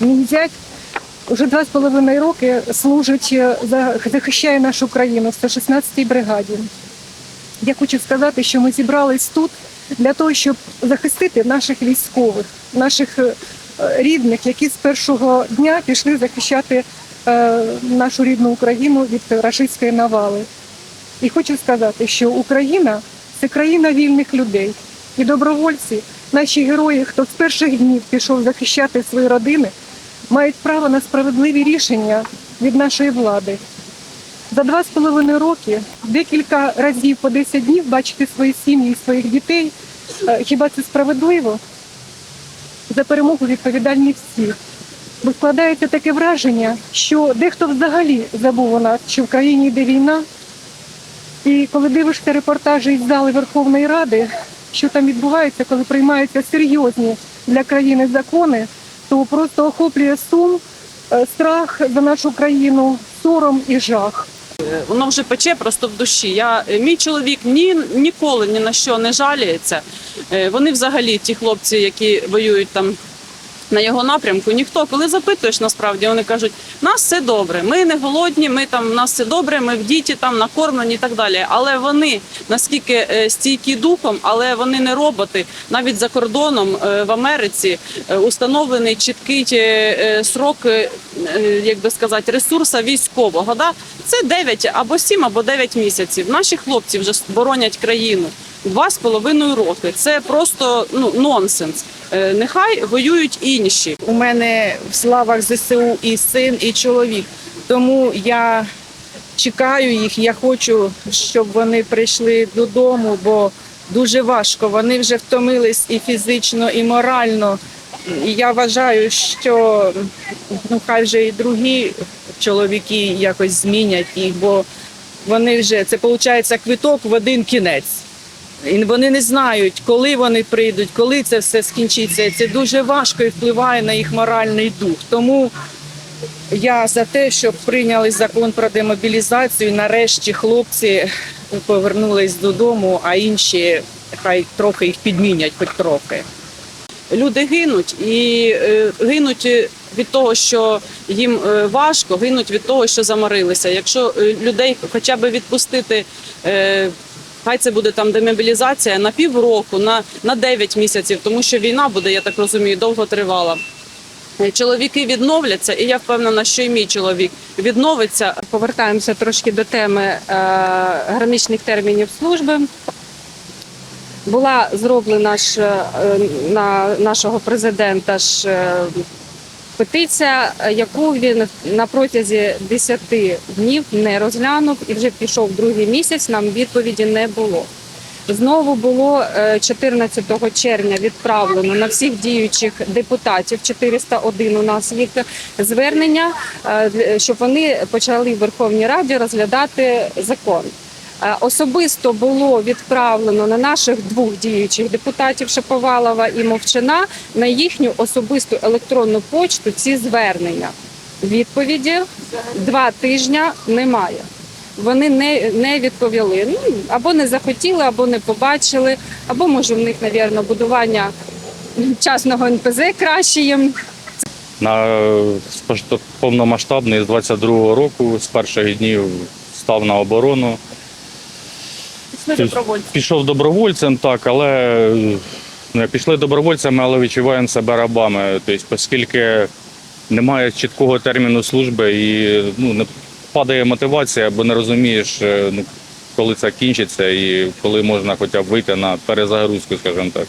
Мій зять вже два з половиною роки служить, е, захищає нашу країну в 116-й бригаді. Я хочу сказати, що ми зібрались тут для того, щоб захистити наших військових, наших е, рідних, які з першого дня пішли захищати е, нашу рідну Україну від рашистської навали. І хочу сказати, що Україна це країна вільних людей. І добровольці, наші герої, хто з перших днів пішов захищати свої родини, мають право на справедливі рішення від нашої влади. За два з половиною роки декілька разів по 10 днів бачити свої сім'ї і своїх дітей. Е, Хіба це справедливо? За перемогу відповідальні всі. Бо складається таке враження, що дехто взагалі забув у нас, що в країні йде війна. І коли дивишся репортажі із зали Верховної Ради, що там відбувається, коли приймаються серйозні для країни закони, то просто охоплює сум, е, страх за нашу країну, сором і жах. Воно вже пече просто в душі. Я е, мій чоловік ні ніколи ні на що не жаліється. Е, Вони взагалі, ті хлопці, які воюють там. На його напрямку ніхто, коли запитуєш, насправді вони кажуть, нас все добре, ми не голодні, ми там нас все добре, ми в діті там накормлені і так далі. Але вони наскільки е, стійкі духом, але вони не роботи. Навіть за кордоном е, в Америці е, установлений чіткий срок, як би сказати, ресурса військового. Да? Це 9 або 7, або 9 місяців. Наші хлопці вже боронять країну два з половиною роки. Це просто ну нонсенс. Е, Нехай воюють інші. У мене в славах ЗСУ і син, і чоловік. Тому я чекаю їх. Я хочу, щоб вони прийшли додому, бо дуже важко. Вони вже втомились і фізично, і морально. Я вважаю, що ну хай вже і другі чоловіки якось змінять їх, бо вони вже це виходить квиток в один кінець. І вони не знають, коли вони прийдуть, коли це все скінчиться. Це дуже важко і впливає на їх моральний дух. Тому я за те, щоб прийняли закон про демобілізацію. Нарешті хлопці повернулись додому, а інші хай трохи їх підмінять, хоч трохи. Люди гинуть і е, гинуть від того, що їм е, важко, гинуть від того, що заморилися. Якщо е, людей хоча б відпустити. Хай це буде там демобілізація на півроку, на, на 9 місяців, тому що війна буде, я так розумію, довго тривала. Чоловіки відновляться, і я впевнена, що і мій чоловік відновиться. Повертаємося трошки до теми е, граничних термінів служби. Була зроблена ж е, на нашого президента ж е, петиція, е, яку він на протязі 10 днів не розглянув і вже пішов другий місяць. Нам відповіді не було. Знову було е, 14 червня відправлено на всіх діючих депутатів. 401 у нас їх звернення, е, щоб вони почали в Верховній Раді розглядати закон. Е, Особисто було відправлено на наших двох діючих депутатів Шаповалова і Мовчина на їхню особисту електронну почту ці звернення. Відповіді два тижні немає. Вони не, не відповіли. Ну або не захотіли, або не побачили, або може в них, навірно, будування частного НПЗ краще їм. на е, повномасштабний з 22-го року, з перших днів став на оборону. Тобто. Пішов добровольцем, так, але е, пішли добровольцями, але відчуваємо себе рабами. Тобто, оскільки немає чіткого терміну служби і ну, не падає мотивація, бо не розумієш, е, ну, коли це кінчиться і коли можна хоча б вийти на перезагрузку, скажімо так.